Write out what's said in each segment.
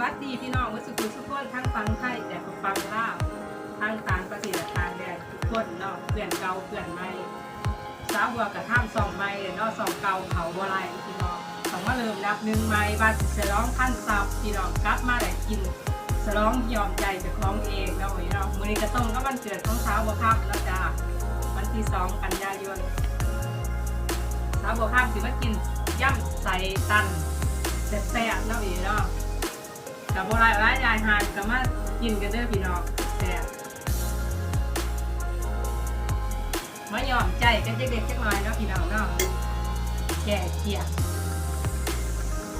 วัสดีพี่น้องวัสุกุทุกคนทั้งฟังไทยแต่ก็ฟังลาวทั้งต่างประเทศต่างแดนทุกคนเนาะเปลี่ยนเก่าเปลี่ยนใหม่สาวบัวกับท่ามสองใหม่เนาะสองเก่าเขาบัวลายพี่น้องสองมาเริ่มรับหนึ่งใหม่บาสิสร้องท่านซับพี่น้องกลับมาได้กินสร้องยอมใจจะคล้องเองเนาะพี่น้องมือนี้กระต้องก็มันเกิดของสาวบัวครับแล้วจ้าวันที่สองกันยายนสาวบัวควถือว่ากินย่ำใส่ตันแซ่บๆเนาะพี่น้อง กับโบราณร้ายยายหานก็มากินกันเด้อพี่น้องแต่มายอมใจกันเด็กๆจักหน่อยเนาะพี่น้องเนาะแก่เกียร์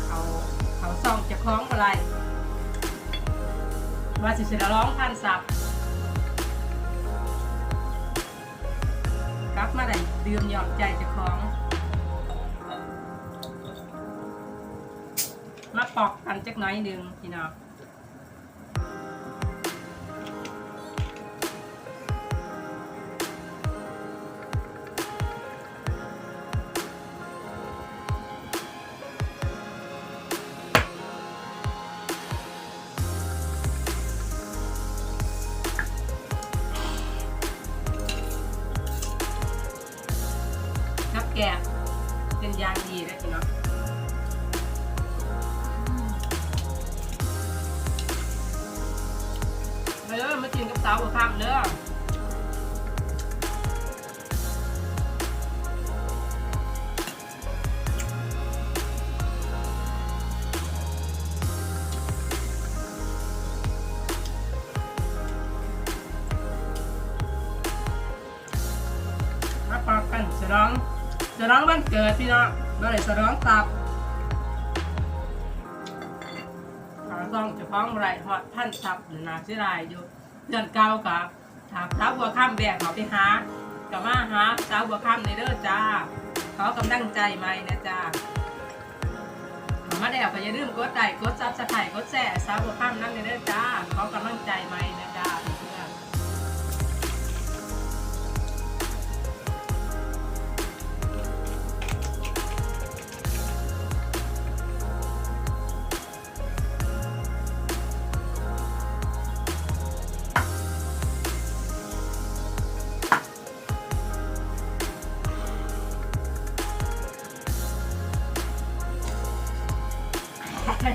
เขาเขาซ่องจะคล้องอะไรมาสิเสยร้องพันสับกลับมาได้ดื่มยอมใจจะคล้อง มาปอกกันจักน้อยหนึ่งพี่น้องกับแกเป็นยางดีเลยพี่น้อง ด้อมากินกับสาวหัวค่ำเด้อมาปอกกันสะร้องสะร้องวันเกิดพี่น้องบ่ได้สะร้องตับ ขอต้องจะฟ้องไรหอดท่านทับหรือนาเสียดายอยู่เดือนเก่ากับถามสาวบัวข้ามแบกเขาไปหากับมาหาสาวบัวข้ามในเด้อจ้าขอกำลังใจไหมนะจ้าหมาแล้วก็อย่าลืมกดไลค์กดซับสไครต์กดแชร์สาวบัวข้ามนั่งในเด้อจ้าขอกำลังใจไหมนะจ้า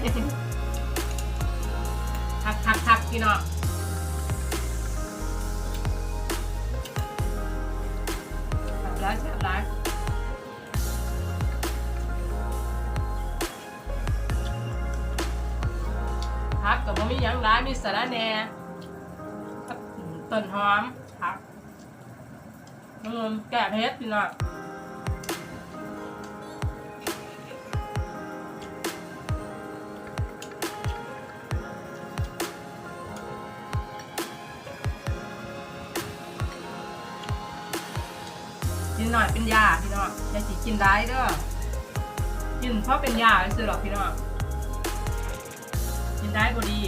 ทักทักทักพี่น้องร้ายแซ่บร้ายพักกับมีหยังร้ายมีสาระแหน่ต้นหอมพักน้ำมันแก้เพชรพี่น้อง กินหน่อยเป็นยาพี่น้องอย่าสิกินได้เด้อกินเพราะเป็นยาซื้อหรอกพี่น้องกินได้พอดี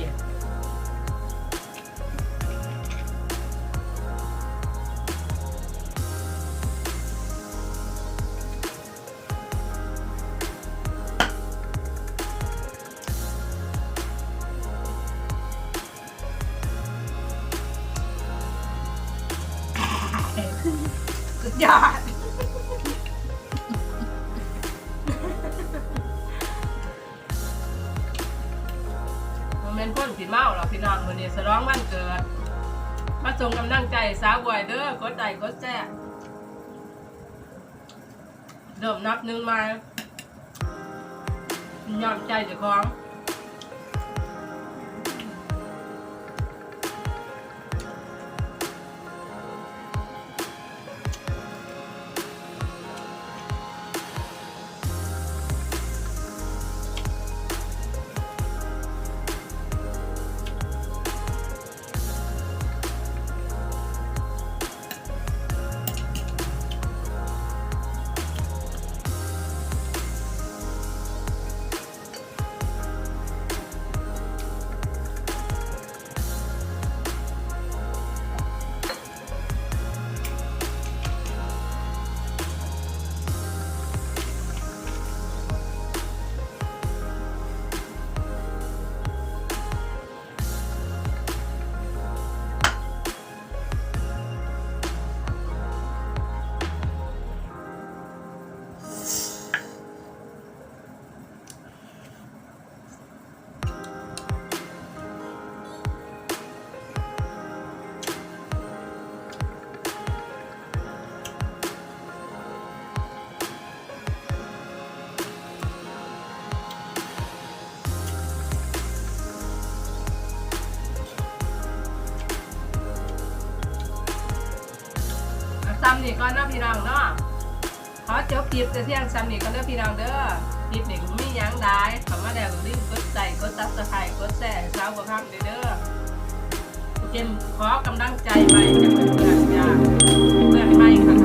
ยอดโมเมนต์คนสีเมาหรอกพี่น้องวันนี้สร้องวันเกิด มาส่งกำลังใจสาวบวยเด้อกดใจกดแจ้เดิมนับหนึ่งมา ยอมใจเจ้าของ ซ้ำนี่ก่อนเนาะพี่น้องเนาะขอจบคลิปแต่เที่ยงซ้ำนี่ก็เด้อพี่น้องเด้อคลิปนี่ก็ไม่ยั้งได้ขำมาแล้วรีบกดใส่กดซับสไครต์กดแชร์สาวบัวพักเด้อเจมขอกำลังใจไปจากเพื่อนๆจ้าเพื่อนไม่ค่ะ